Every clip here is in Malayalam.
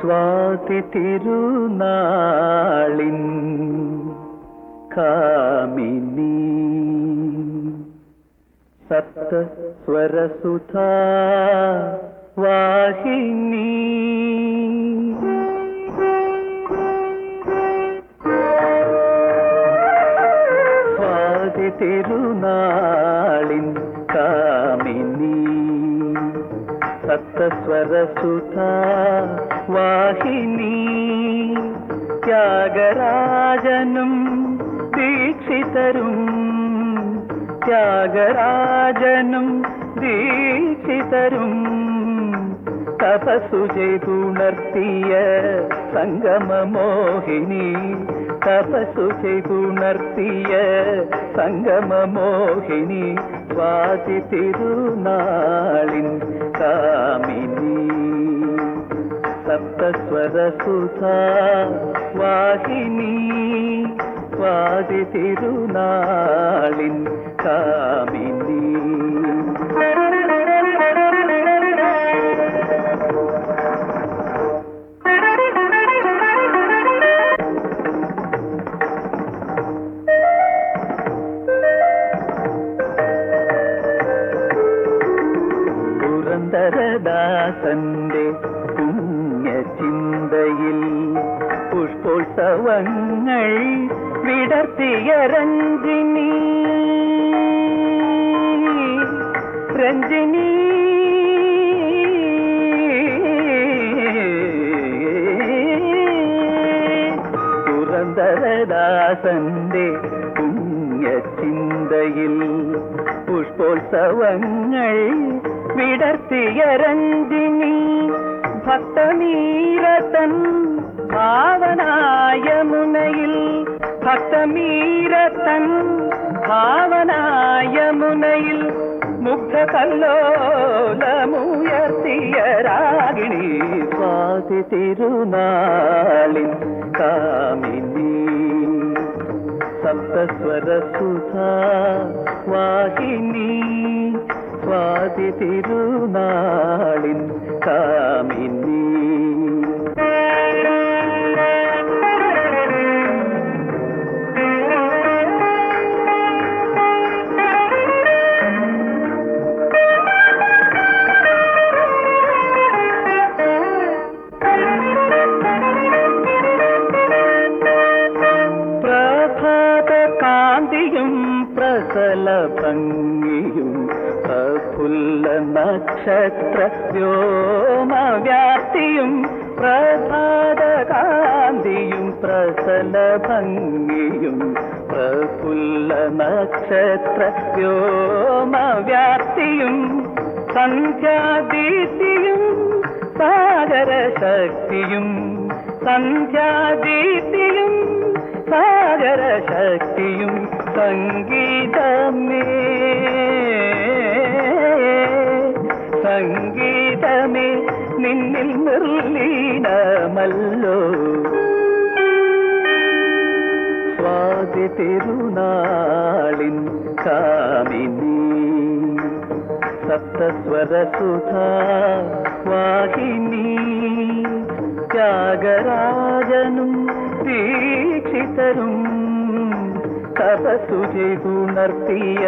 സ്വാതി തിരുനാളിൻ കാമിനി. സപ്ത സ്വരസുധ വാഹിനി. സ്വാതി തിരുനാളിൻ കാമിനി. സപ്തസ്വരസുധാ ത്യാഗരാജനും ദീക്ഷിതരും. ത്യാഗരാജനും ദീക്ഷിതരും. തപസ്സു ചെയ്തുണർത്തിയ സംഗമമോഹിനി. തപസ്സു ചെയ്തുണർത്തിയ സംഗമമോഹിനി. സ്വാതി തിരുനാളിൻ കാമിനി. സപ്തസ്വരസുധാ വാഹിനി സ്വാതി തിരുനാളിൻ കാമിനി പുണ്യ ചിന്തയിൽ പുഷ്പോത്സവങ്ങൾ വിടർത്തിയ രഞ്ജിനി. രഞ്ജിനി. സുരന്ദരദാസന്റെ പുണ്യ ചിന്തയിൽ പുഷ്പോത്സവങ്ങൾ വിടർത്തിയ രഞ്ജിനി ഭക്തമീരതൻ ഭാവനായ മുനയിൽ. ഭക്തമീരതൻ ഭാവനായ മുനയിൽ മുഗ്ധ കല്ലോലമുയർത്തിയ രാഗിണി സ്വാതി തിരുനാളിൻ കാമിനി. സപ്തസ്വരസുധാ സ്വാതി തിരുനാളിൻ കാമിനി. പ്രസല ഭംഗിയും പ്രഫുല്ല നക്ഷത്ര വ്യോമവ്യാപ്തിയും പ്രഭാതകാന്തിയും പ്രസല ഭംഗിയും പ്രഫുല്ല നക്ഷത്ര വ്യോമവ്യാപ്തിയും സന്ധ്യാദീപ്തിയും സാഗര ശക്തിയും സന്ധ്യാദീപ്തിയും സംഗീതമേ. സംഗീതമേ നിന്നിൽ നിർലീനമല്ലോ സ്വാതി തിരുനാളിൻ കാമിനി സപ്തസ്വരസുധാ വാഹിനി ത്യാഗരാജനും ദീക്ഷിതരും തപസ്സു ചെയ്തുണർത്തിയ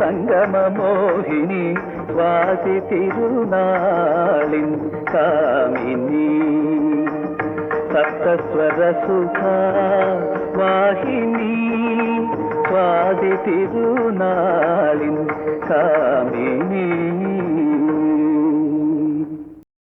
സംഗമമോഹിനി സ്വാതി തിരുനാളിൻ കാമിനി സപ്തസ്വരസുധാ വാഹിനി സ്വാതി തിരുനാളിൻ കാമിനി